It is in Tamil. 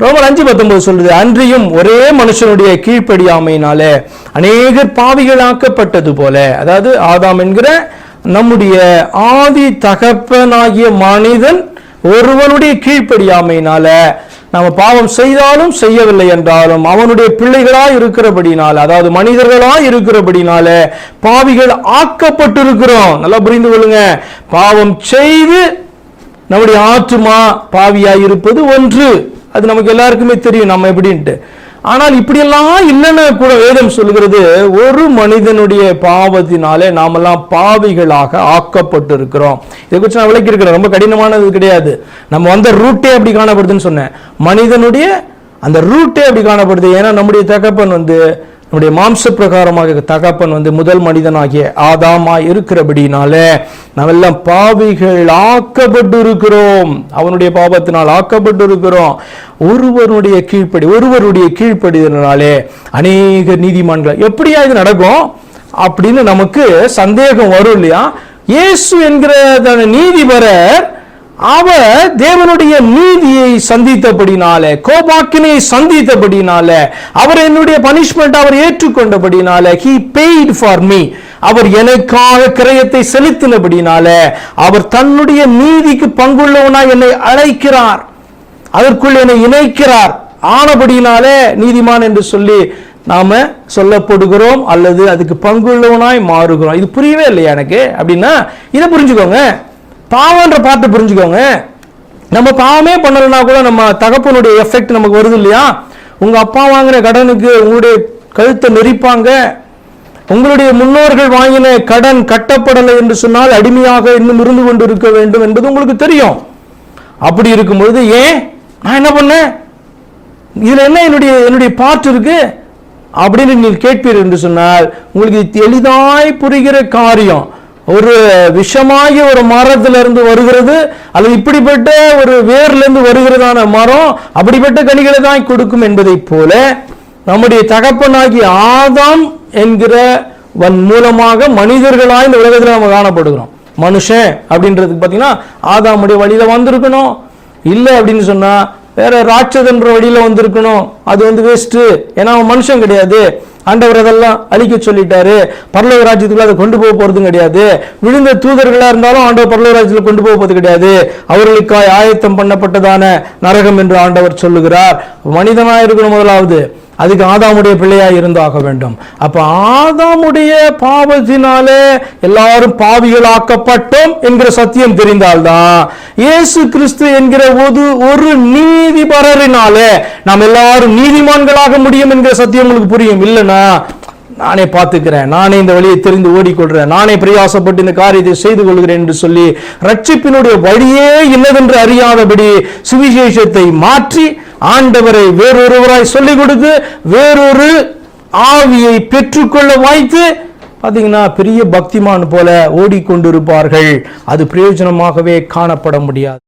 ரோமர் அஞ்சு பத்தொன்பது சொல்லுது அன்றியும் ஒரே மனுஷனுடைய கீழ்ப்படியாமையினாலே அநேகர் பாவிகளாக்கப்பட்டது போல அதாவது ஆதாம் என்கிற நம்முடைய ஆதி தகப்பனாகிய மனிதன் ஒருவனுடைய கீழ்ப்படியாமையினால நம்ம பாவம் செய்தாலும் செய்யவில்லை என்றாலும் அவனுடைய பிள்ளைகளாய் இருக்கிறபடினால அதாவது மனிதர்களாய் இருக்கிறபடினால பாவிகள் ஆக்கப்பட்டிருக்கிறோம். நல்லா புரிந்து கொள்ளுங்க. பாவம் செய்து நம்முடைய ஆத்துமா பாவியாய் இருப்பது ஒன்று. அது நமக்கு எல்லாருக்குமே தெரியும் நம்ம எப்படின்ட்டு. ஆனால் இப்படியெல்லாம் இல்லைன்னு கூட வேதம் சொல்கிறது ஒரு மனிதனுடைய பாவத்தினாலே நாமெல்லாம் பாவிகளாக ஆக்கப்பட்டிருக்கிறோம். இதை குறித்து நான் விளக்கி இருக்கிறேன் ரொம்ப கடினமானது கிடையாது. நம்ம வந்த ரூட்டே அப்படி காணப்படுதுன்னு சொன்னேன். மனிதனுடைய அந்த ரூட்டே அப்படி காணப்படுது. ஏன்னா நம்முடைய தகப்பன் வந்து நம்முடைய மாம்ச பிரகாரமாக தகப்பன் வந்து முதல் மனிதனாகிய ஆதாமா இருக்கிறபடினாலே நம்மெல்லாம் பாவிகள் ஆக்கப்பட்டு இருக்கிறோம் அவனுடைய பாவத்தினால் ஆக்கப்பட்டு இருக்கிறோம் ஒருவருடைய கீழ்ப்படி ஒருவருடைய கீழ்ப்படிதனாலே அநேக நீதிமான்கள் எப்படியா இது நடக்கும்? அப்படின்னு நமக்கு சந்தேகம் வரும் இல்லையா? இயேசு என்கிற நீதிபரர் அவர் தேவனுடைய நீதியை சந்தித்தபடினால கோபாக்கினை சந்தித்தபடினால அவர் என்னுடைய பனிஷ்மெண்ட் அவர் ஏற்றுக்கொண்டபடினால ஹி பெய்ட் ஃபார் மீ அவர் எனக்காக கிரயத்தை செலுத்தினபடினால அவர் தன்னுடைய நீதிக்கு பங்குள்ளவனா என்னை அழைக்கிறார். அதற்குள் என்னை இணைக்கிறார். ஆனபடினாலே நீதிமான் என்று சொல்லி நாம சொல்லப்படுகிறோம் அல்லது அதுக்கு பங்குள்ளவனாய் மாறுகிறோம். இது புரியவே இல்லையா எனக்கு? அப்படின்னா இதை புரிஞ்சுக்கோங்க. பாவன்ற பார்த்து புரிஞ்சுக்கோங்க. நம்ம பாவமே பண்ணலைன்னா கூட நம்ம தகப்பனுடைய எஃபெக்ட் நமக்கு வருது இல்லையா? உங்கள் அப்பா வாங்கின கடனுக்கு உங்களுடைய கழுத்தை நெரிப்பாங்க. உங்களுடைய முன்னோர்கள் வாங்கின கடன் கட்டப்படலை என்று சொன்னால் அடிமையாக இன்னும் இருந்து கொண்டு இருக்க வேண்டும் என்பது உங்களுக்கு தெரியும். அப்படி இருக்கும்பொழுது ஏன்? நான் என்ன பண்ணேன்? இதில் என்ன என்னுடைய என்னுடைய பார்ட் இருக்கு? அப்படின்னு நீங்கள் கேட்பீர் என்று சொன்னால் உங்களுக்கு எளிதாய் புரிகிற காரியம். ஒரு விஷமாகிய ஒரு மரத்திலிருந்து வருகிறது அல்லது இப்படிப்பட்ட ஒரு வேர்லேருந்து வருகிறதான மரம் அப்படிப்பட்ட கனிகளை தான் கொடுக்கும் என்பதைப் போல நம்முடைய தகப்பனாகி ஆதாம் என்கிற வன் மூலமாக மனிதர்களாய் இந்த உலகத்தில் நம்ம காணப்படுகிறோம். மனுஷன் அப்படின்றதுக்கு பார்த்தீங்கன்னா ஆதாமுடைய வழியில் வந்திருக்கணும். இல்லை அப்படின்னு சொன்னால் வேற ராட்சதன்ற வழியில் வந்திருக்கணும். அது வந்து வேஸ்ட்டு ஏன்னா அவன் மனுஷன் கிடையாது. ஆண்டவர் அதெல்லாம் அழிக்க சொல்லிட்டாரு. பரலோக ராஜ்யத்துக்குள்ள அதை கொண்டு போக போறதும் கிடையாது. விழுந்த தூதர்களா இருந்தாலும் ஆண்டவர் பரலோக ராஜ்யத்துல கொண்டு போக போறது கிடையாது. அவர்களுக்காய் ஆயத்தம் பண்ணப்பட்டதான நரகம் என்று ஆண்டவர் சொல்லுகிறார். மனிதனா இருக்கணும் முதலாவது. அதுக்கு ஆதாமுடைய பிள்ளையாக இருந்தாக வேண்டும். அப்ப ஆதாமுடைய பாவத்தினாலே எல்லாரும் பாவிகளாக்கப்பட்டோம் என்கிற சத்தியம் தெரிந்தால்தான். இயேசு கிறிஸ்து என்கிற ஒரு ஒரு நீதிபரரினாலே நாம் எல்லாரும் நீதிமான்களாக முடியும் என்கிற சத்தியம் உங்களுக்கு புரியும். இல்லைன்னா நானே பார்த்துக்கிறேன் நானே இந்த வழியை தெரிந்து ஓடிக்கொள்கிறேன் நானே பிரயாசப்பட்டு இந்த காரியத்தை செய்து கொள்கிறேன் என்று சொல்லி ரட்சிப்பினுடைய வழியே இல்லதென்று அறியாதபடி சுவிசேஷத்தை மாற்றி ஆண்டவரை வேறொருவராய் சொல்லிக் கொடுத்து வேறொரு ஆவியை பெற்றுக்கொள்ள வாய்த்து பார்த்தீங்கன்னா பெரிய பக்திமான் போல ஓடிக்கொண்டிருப்பார்கள். அது பிரயோஜனமாகவே காணப்பட முடியாது.